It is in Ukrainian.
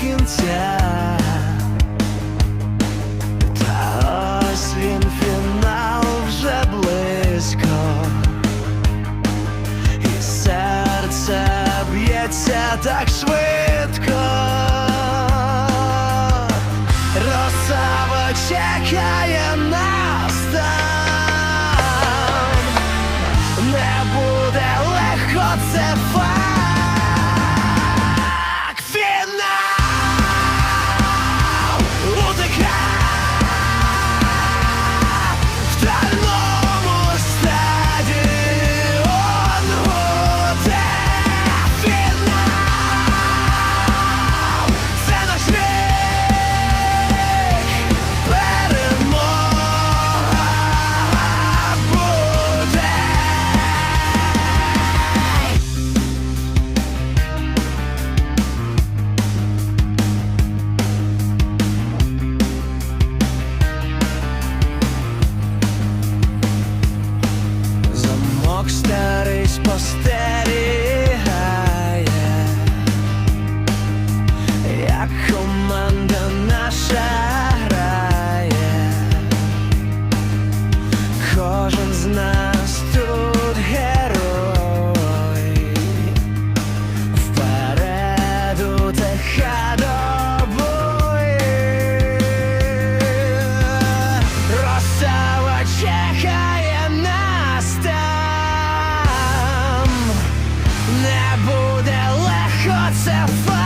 кінця, та ось він фінал вже близько, і серце б'ється так швидко, Росава чекає. старий спостерігає, як команда наша. fire.